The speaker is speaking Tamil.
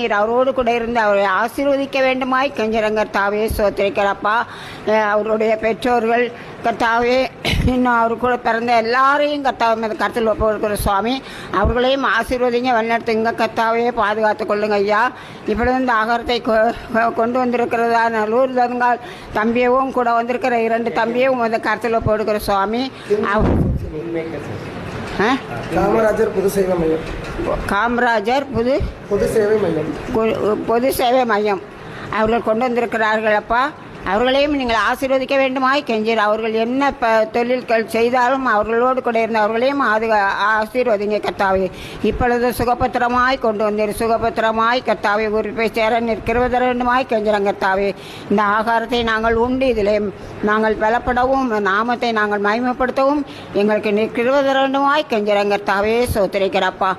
நீர் அவரோடு கூட இருந்து அவரை ஆசீர்வதிக்க வேண்டுமாய் கஞ்சரங்க தாவே சோத்திரிக்கிறப்பா. அவருடைய பெற்றோர்கள் கர்த்தாவே இன்னும் அவர் கூட பிறந்த எல்லாரையும் கர்த்தாவை மீது கருத்தில் ஒப்புக்கிற சுவாமி. அவர்களையும் ஆசீர்வதிங்க வழிநடத்துங்க. கர்த்தாவே பாதுகாத்து கொள்ளுங்க ஐயா. இப்படி இந்த ஆகாரத்தை கொ- கொண்டு வந்திருக்கிறதா நல்லூர் தங்கால் தம்பியவும் கூட வந்திருக்கிற இரண்டு தம்பியும் வந்து கருத்தில் ஒப்புக்கிற சுவாமி. காமராஜர் பொது சேவை மையம். காமராஜர் புது பொது சேவை மையம். பொது சேவை மையம். அவர்கள் கொண்டு வந்திருக்கிறார்கள் அப்பா அவர்களையும் நீங்கள் ஆசீர்வதிக்க வேண்டுமாய் கெஞ்சீர். அவர்கள் என்ன ப தொழில்கள் செய்தாலும் அவர்களோடு கூட இருந்த அவர்களையும் அது ஆசீர்வதிங்க கர்த்தாவே. இப்பொழுது சுகபத்திரமாய் கொண்டு வந்தீர். சுகபத்திரமாய் கர்த்தாவை. உறுப்பை சேர நிற்கிறது வேண்டுமாய் கெஞ்சிறங்க கர்த்தாவே. இந்த ஆகாரத்தை நாங்கள் உண்டு இதிலே. நாங்கள் பலப்படவும் நாமத்தை நாங்கள் மகிமைப்படுத்தவும் எங்களுக்கு நிற்கிறது வேண்டுமாய் கெஞ்சிறங்க கர்த்தாவே. சோத்திரிக்கிறப்பா.